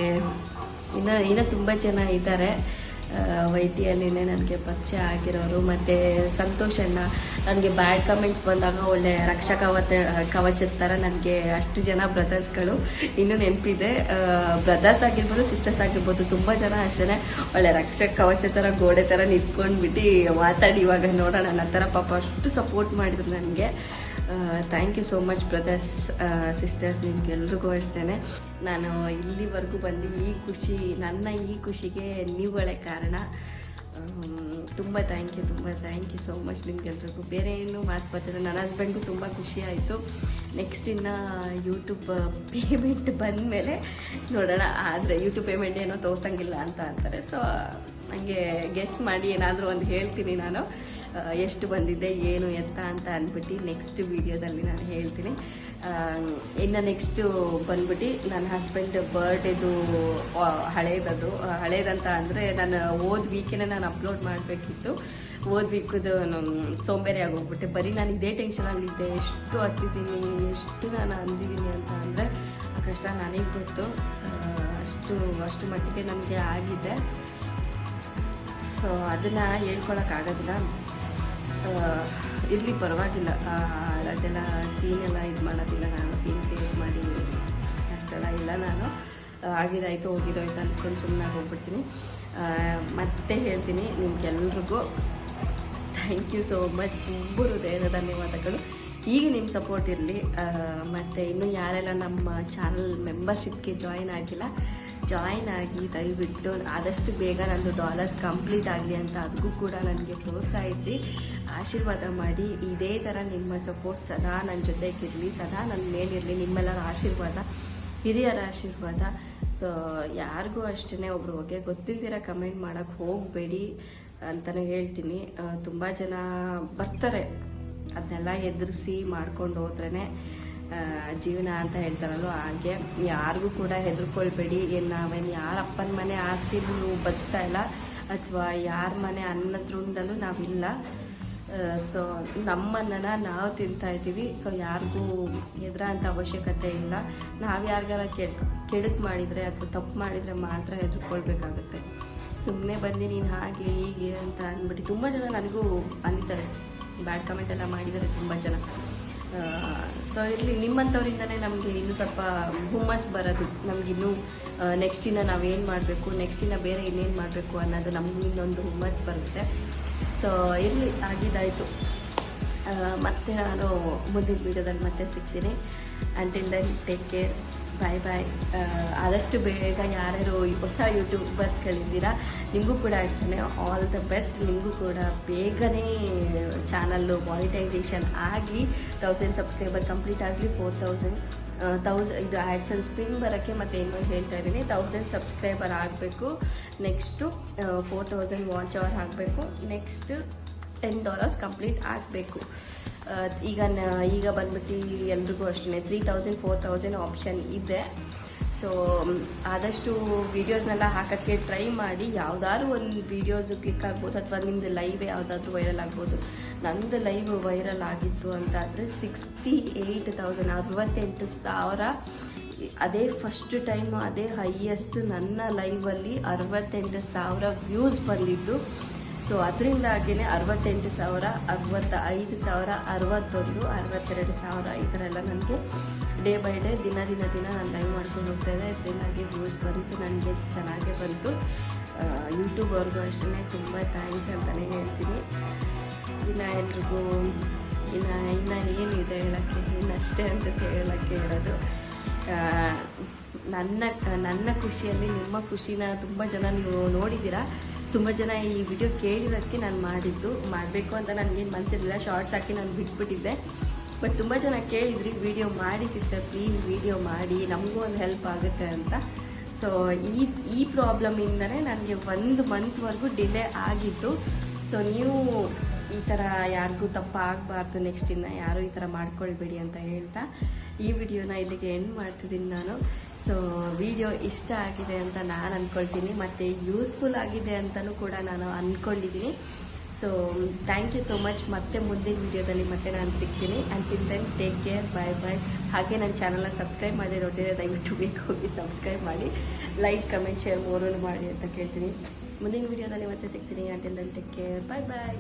ಇನ್ನು, ಇನ್ನೂ ತುಂಬ ಜನ ಇದ್ದಾರೆ. ವೈಟಿಯಲ್ಲಿನೇ ನನಗೆ ಪರಿಚಯ ಆಗಿರೋರು, ಮತ್ತು ಸಂತೋಷ್ ಅಣ್ಣ, ನನಗೆ ಬ್ಯಾಡ್ ಕಮೆಂಟ್ಸ್ ಬಂದಾಗ ಒಳ್ಳೆ ರಕ್ಷಾ ಕವಚ ಕವಚದ ಥರ ನನಗೆ ಅಷ್ಟು ಜನ ಬ್ರದರ್ಸ್ಗಳು ಇನ್ನೂ ನೆನಪಿದೆ. ಬ್ರದರ್ಸ್ ಆಗಿರ್ಬೋದು ಸಿಸ್ಟರ್ಸ್ ಆಗಿರ್ಬೋದು, ತುಂಬ ಜನ ಅಷ್ಟೇ ಒಳ್ಳೆ ರಕ್ಷಕ ಕವಚ ಥರ ಗೋಡೆ ಥರ ನಿಂತ್ಕೊಂಡ್ಬಿಟ್ಟು ಮಾತಾಡಿ ಇವಾಗ ನೋಡೋಣ, ನನ್ನ ಥರ ಪಾಪ ಅಷ್ಟು ಸಪೋರ್ಟ್ ಮಾಡಿದ್ರು ನನಗೆ. Thank you so much brothers sisters ನಿಮಗೆಲ್ರಿಗೂ ಅಷ್ಟೇ ನಾನು ಇಲ್ಲಿವರೆಗೂ ಬಂದು ಈ ಖುಷಿ, ನನ್ನ ಈ ಖುಷಿಗೆ ನೀವುಗಳೇ ಕಾರಣ ತುಂಬ ಥ್ಯಾಂಕ್ ಯು ತುಂಬ ಥ್ಯಾಂಕ್ ಯು ಸೋ ಮಚ್ ನಿಮಗೆಲ್ರಿಗೂ. ಬೇರೆ ಏನು ಮಾತು ಬರ್ತದೆ ನನ್ನ ಹಸ್ಬೆಂಡ್ಗೂ ತುಂಬ ಖುಷಿ ಆಯಿತು. ನೆಕ್ಸ್ಟ್ ಇನ್ನು ಯೂಟ್ಯೂಬ್ ಪೇಮೆಂಟ್ ಬಂದಮೇಲೆ ನೋಡೋಣ. ಆದರೆ ಯೂಟ್ಯೂಬ್ ಪೇಮೆಂಟ್ ಏನೋ ತೋರ್ಸಂಗಿಲ್ಲ ಅಂತ ಅಂತಾರೆ. ಸೊ ನನಗೆ ಗೆಸ್ ಮಾಡಿ ಏನಾದರೂ ಒಂದು ಹೇಳ್ತೀನಿ ನಾನು. ಎಷ್ಟು ಬಂದಿದ್ದೆ ಏನು, ಎತ್ತ ಅಂತ ಅಂದ್ಬಿಟ್ಟು ನೆಕ್ಸ್ಟ್ ವೀಡಿಯೋದಲ್ಲಿ ನಾನು ಹೇಳ್ತೀನಿ. ಇನ್ನು ನೆಕ್ಸ್ಟು ಬಂದ್ಬಿಟ್ಟು ನನ್ನ ಹಸ್ಬೆಂಡ್ ಬರ್ಡೇದು ಹಳೇದದು. ಹಳೇದಂತ ಅಂದರೆ ನಾನು ಓದ್ ವೀಕೇನೆ ನಾನು ಅಪ್ಲೋಡ್ ಮಾಡಬೇಕಿತ್ತು. ಓದ್ ವೀಕದು ಸೋಂಬೇರಿ ಆಗೋಗ್ಬಿಟ್ಟೆ. ಬರೀ ನಾನು ಇದೇ ಟೆನ್ಷನಲ್ಲಿದ್ದೆ ಎಷ್ಟು ಹತ್ತಿದ್ದೀನಿ, ಎಷ್ಟು ನಾನು ಅಂದಿದ್ದೀನಿ ಅಂತ ಅಂದರೆ ಕಷ್ಟ ನನಗೆ ಗೊತ್ತು. ಅಷ್ಟು ಅಷ್ಟು ಮಟ್ಟಿಗೆ ನನಗೆ ಆಗಿದೆ. ಸೊ ಅದನ್ನು ಹೇಳ್ಕೊಳಕ್ಕಾಗೋದಿಲ್ಲ. ಇರಲಿ, ಪರವಾಗಿಲ್ಲ. ಅದೆಲ್ಲ ಸೀನ್ ಎಲ್ಲ ಇದು ಮಾಡೋದಿಲ್ಲ ನಾನು. ಸೀನ್ ಕ್ರಿಯೇಟ್ ಮಾಡಿ ಅಷ್ಟೆಲ್ಲ ಇಲ್ಲ ನಾನು. ಆಗಿದಾಯ್ತು ಹೋಗಿದಾಯ್ತು ಅಂದ್ಕೊಂಡು ಸುಮ್ಮನೆ ಹೋಗ್ಬಿಡ್ತೀನಿ. ಮತ್ತೆ ಹೇಳ್ತೀನಿ ನಿಮ್ಗೆಲ್ರಿಗೂ. ಥ್ಯಾಂಕ್ ಯು ಸೋ ಮಚ್ ತುಂಬ ಹೃದಯದ ಧನ್ಯವಾದಗಳು. ಈಗ ನಿಮ್ಮ ಸಪೋರ್ಟ್ ಇರಲಿ. ಮತ್ತು ಇನ್ನೂ ಯಾರೆಲ್ಲ ನಮ್ಮ ಚಾನಲ್ ಮೆಂಬರ್ಶಿಪ್ಗೆ ಜಾಯಿನ್ ಆಗಿಲ್ಲ ಜಾಯಿನ್ ಆಗಿ ದಯವಿಟ್ಟು ಆದಷ್ಟು ಬೇಗ ನಂದು ಡಾಲರ್ಸ್ ಕಂಪ್ಲೀಟ್ ಆಗಲಿ ಅಂತ ಅದಕ್ಕೂ ಕೂಡ ನನಗೆ ಪ್ರೋತ್ಸಾಹಿಸಿ, ಆಶೀರ್ವಾದ ಮಾಡಿ, ಇದೇ ಥರ ನಿಮ್ಮ ಸಪೋರ್ಟ್ ಸದಾ ನನ್ನ ಜೊತೆಗಿರಲಿ, ಸದಾ ನನ್ನ ಮೇಲಿರಲಿ, ನಿಮ್ಮೆಲ್ಲರ ಆಶೀರ್ವಾದ, ಹಿರಿಯರ ಆಶೀರ್ವಾದ. ಸೊ ಯಾರಿಗೂ ಅಷ್ಟೇ ಒಬ್ರ ಬಗ್ಗೆ ಗೊತ್ತಿಲ್ದಿರ ಕಮೆಂಟ್ ಮಾಡೋಕ್ಕೆ ಹೋಗಬೇಡಿ ಅಂತಲೇ ಹೇಳ್ತೀನಿ. ತುಂಬ ಜನ ಬರ್ತಾರೆ. ಅದನ್ನೆಲ್ಲ ಎದುರಿಸಿ ಮಾಡ್ಕೊಂಡು ಹೋದ್ರೇ ಜೀವನ ಅಂತ ಹೇಳ್ತಾರಲ್ವ? ಹಾಗೆ ಯಾರಿಗೂ ಕೂಡ ಹೆದರ್ಕೊಳ್ಬೇಡಿ. ಏನ್ ನಾವೇನು ಯಾರ ಅಪ್ಪನ ಮನೆ ಆಸ್ತಿ ಬದುಕ್ತಾ ಇಲ್ಲ. ಅಥವಾ ಯಾರ ಮನೆ ಅನ್ನದ್ರಿಂದಲೂ ನಾವಿಲ್ಲ. ಸೊ ನಮ್ಮನ್ನ ನಾವು ತಿಂತಾ ಇದ್ದೀವಿ. ಸೊ ಯಾರಿಗೂ ಎದುರ ಅಂತ ಅವಶ್ಯಕತೆ ಇಲ್ಲ. ನಾವು ಯಾರಿಗಾರ ಕೆಡ್, ಕೆಡಕ್ ಮಾಡಿದರೆ ಅಥವಾ ತಪ್ಪು ಮಾಡಿದರೆ ಮಾತ್ರ ಹೆದರ್ಕೊಳ್ಬೇಕಾಗುತ್ತೆ. ಸುಮ್ಮನೆ ಬಂದು ನೀನು ಹಾಗೆ, ಹೀಗೆ ಅಂತ ಅಂದ್ಬಿಟ್ಟು ತುಂಬ ಜನ ನನಗೂ ಅಂದಿದ್ದಾರೆ ಬ್ಯಾಡ್ ಕಮೆಂಟ್ ಎಲ್ಲ ಮಾಡಿದ್ದಾರೆ ತುಂಬ ಜನ. ಸೊ ಇಲ್ಲಿ ನಿಮ್ಮಂಥವ್ರಿಂದನೇ ನಮಗೆ ಇನ್ನೂ ಸ್ವಲ್ಪ ಹುಮ್ಮಸ್ ಬರೋದು. ನಮಗಿನ್ನೂ ನೆಕ್ಸ್ಟ್ ಇನ್ನ ನಾವೇನು ಮಾಡಬೇಕು ನೆಕ್ಸ್ಟ್ ದಿನ ಬೇರೆ ಇನ್ನೇನು ಮಾಡಬೇಕು ಅನ್ನೋದು ನಮಗೂ ಇನ್ನೊಂದು ಹುಮ್ಮಸ್ ಬರುತ್ತೆ. ಸೊ ಇಲ್ಲಿ ಆಗಿದ್ದಾಯಿತು. ಮತ್ತೆ ನಾನು ಮುಂದಿನ ವೀಡಿಯೋದಲ್ಲಿ ಮತ್ತೆ ಸಿಗ್ತೀನಿ. Until then take care bye bye ಆದಷ್ಟು ಬೇಗ ಯಾರ್ಯಾರು ಹೊಸ ಹೊಸ ಯೂಟ್ಯೂಬರ್ಸ್ಗಳಿದ್ದೀರಾ ನಿಮಗೂ ಕೂಡ ಅಷ್ಟೇ ಆಲ್ ದ ಬೆಸ್ಟ್ ನಿಮಗೂ ಕೂಡ ಬೇಗನೆ ಚಾನಲ್ಲು ಮಾನಿಟೈಸೇಷನ್ ಆಗಿ ತೌಸಂಡ್ ಸಬ್ಸ್ಕ್ರೈಬರ್ ಕಂಪ್ಲೀಟ್ ಆಗಲಿ ಫೋರ್ ತೌಸಂಡ್ ತೌಸ ಇದು ಆ್ಯಡ್ಸನ್ಸ್ ಸ್ಪಿನ್ ಬರೋಕ್ಕೆ ಮತ್ತೆ ಇನ್ನೊಂದು ಹೇಳ್ತಾ ಇದ್ದೀನಿ. ತೌಸಂಡ್ ಸಬ್ಸ್ಕ್ರೈಬರ್ ಆಗಬೇಕು. Next four thousand watch hour ಆಗಬೇಕು. ನೆಕ್ಸ್ಟ್ ಟೆನ್ ಡಾಲರ್ಸ್ ಕಂಪ್ಲೀಟ್ ಆಗಬೇಕು. ಈಗ ಈಗ ಬಂದ್ಬಿಟ್ಟು ಎಲ್ರಿಗೂ ಅಷ್ಟೇ three thousand four thousand option ಇದೆ. ಸೊ ಆದಷ್ಟು ವೀಡಿಯೋಸ್ನೆಲ್ಲ ಹಾಕೋಕ್ಕೆ ಟ್ರೈ ಮಾಡಿ, ಯಾವುದಾದ್ರು ಒಂದು ವೀಡಿಯೋಸ್ ಕ್ಲಿಕ್ ಆಗ್ಬೋದು ಅಥವಾ ನಿಮ್ಮದು ಲೈವ್ ಯಾವುದಾದ್ರೂ ವೈರಲ್ ಆಗ್ಬೋದು. ನಂದು ಲೈವ್ ವೈರಲ್ ಆಗಿತ್ತು ಅಂತ ಆದರೆ ಸಿಕ್ಸ್ಟಿ ಏಯ್ಟ್ ತೌಸಂಡ್ ಅರವತ್ತೆಂಟು ಸಾವಿರ. ಅದೇ ಫಸ್ಟ್ ಟೈಮ್ ಅದೇ ಹೈಯೆಸ್ಟ್ ನನ್ನ ಲೈವಲ್ಲಿ ಅರವತ್ತೆಂಟು ಸಾವಿರ ವ್ಯೂಸ್ ಬಂದಿದ್ದು. ಸೊ ಅದರಿಂದಾಗಿನೇ ಅರವತ್ತೆಂಟು ಸಾವಿರ ಅರವತ್ತ ಐದು ಸಾವಿರ, ಅರವತ್ತೊಂದು, ಅರವತ್ತೆರಡು ಸಾವಿರ ಈ ಥರ ಎಲ್ಲ ನನಗೆ ಡೇ ಬೈ ಡೇ ದಿನ ದಿನ ದಿನ ನಾನು ಲೈವ್ ಮಾಡ್ಕೊಂಡು ಹೋಗ್ತಾ ಅದರಿಂದಾಗಿ ವ್ಯೂಸ್ ಬಂತು, ನನಗೆ ಚೆನ್ನಾಗೇ ಬಂತು. ಯೂಟ್ಯೂಬ್ ಅವ್ರಿಗೂ ಅಷ್ಟೇ ತುಂಬ ಥ್ಯಾಂಕ್ಸ್ ಅಂತಲೇ ಹೇಳ್ತೀನಿ. ಇನ್ನು ಎಲ್ರಿಗೂ, ಇನ್ನು ಇನ್ನು ಏನಿದೆ ಹೇಳೋಕ್ಕೆ, ಇನ್ನಷ್ಟೇ ಅಂತ ಹೇಳೋಕ್ಕೆ ಹೇಳೋದು. ನನ್ನ ನನ್ನ ಖುಷಿಯಲ್ಲಿ, ನಿಮ್ಮ ಖುಷಿನ ತುಂಬ ಜನ ನೀವು ನೋಡಿದ್ದೀರಾ. ತುಂಬ ಜನ ಈ ವಿಡಿಯೋ ಕೇಳಿರೋದಕ್ಕೆ ನಾನು ಮಾಡಿದ್ದು. ಮಾಡಬೇಕು ಅಂತ ನನಗೇನು ಮನಸ್ಸಿರಲಿಲ್ಲ ಶಾರ್ಟ್ಸ್ ಹಾಕಿ ನಾನು ಬಿಟ್ಬಿಟ್ಟಿದ್ದೆ. ಬಟ್ ತುಂಬ ಜನ ಕೇಳಿದ್ರಿ ವಿಡಿಯೋ ಮಾಡಿ ಸಿಸ್ಟರ್ ಪ್ಲೀಸ್ ವಿಡಿಯೋ ಮಾಡಿ. ನಮಗೂ ಒಂದು ಹೆಲ್ಪ್ ಆಗುತ್ತೆ ಅಂತ. ಸೊ ಈ ಈ ಪ್ರಾಬ್ಲಮಿಂದನೇ ನನಗೆ ಒಂದು ಮಂತ್ವರೆಗೂ ಡಿಲೇ ಆಗಿತ್ತು. ಸೊ ನೀವು ಈ ಥರ ಯಾರಿಗೂ ತಪ್ಪಾಗಬಾರ್ದು ನೆಕ್ಸ್ಟ್ ಇನ್ನು. ಯಾರು ಈ ಥರ ಮಾಡ್ಕೊಳ್ಬೇಡಿ ಅಂತ ಹೇಳ್ತಾ ಈ ವಿಡಿಯೋನ ಇಲ್ಲಿಗೆ ಎಂಡ್ ಮಾಡ್ತಿದ್ದೀನಿ ನಾನು. ಸೊ ವಿಡಿಯೋ ಇಷ್ಟ ಆಗಿದೆ ಅಂತ ನಾನು ಅಂದ್ಕೊಳ್ತೀನಿ ಮತ್ತು ಯೂಸ್ಫುಲ್ ಆಗಿದೆ ಅಂತಲೂ ಕೂಡ ನಾನು ಅಂದ್ಕೊಂಡಿದ್ದೀನಿ so thank you so much ಮತ್ತೆ ಮುಂದಿನ ವಿಡಿಯೋದಲ್ಲಿ ಮತ್ತೆ ನಾನು ಸಿಗ್ತೀನಿ. Until then take care bye bye ಹಾಗೆ ನನ್ನ ಚಾನಲ್ನ ಸಬ್ಸ್ಕ್ರೈಬ್ ಮಾಡಿ ನೋಡಿದರೆ ದಯವಿಟ್ಟು ಬೇಕು ಹೋಗಿ ಸಬ್ಸ್ಕ್ರೈಬ್ ಮಾಡಿ. ಲೈಕ್ ಕಮೆಂಟ್ ಶೇರ್ ಮೂರೂ ಮಾಡಿ ಅಂತ ಕೇಳ್ತೀನಿ. ಮುಂದಿನ ವಿಡಿಯೋದಲ್ಲಿ ಮತ್ತೆ ಸಿಗ್ತೀನಿ. Until then take care bye bye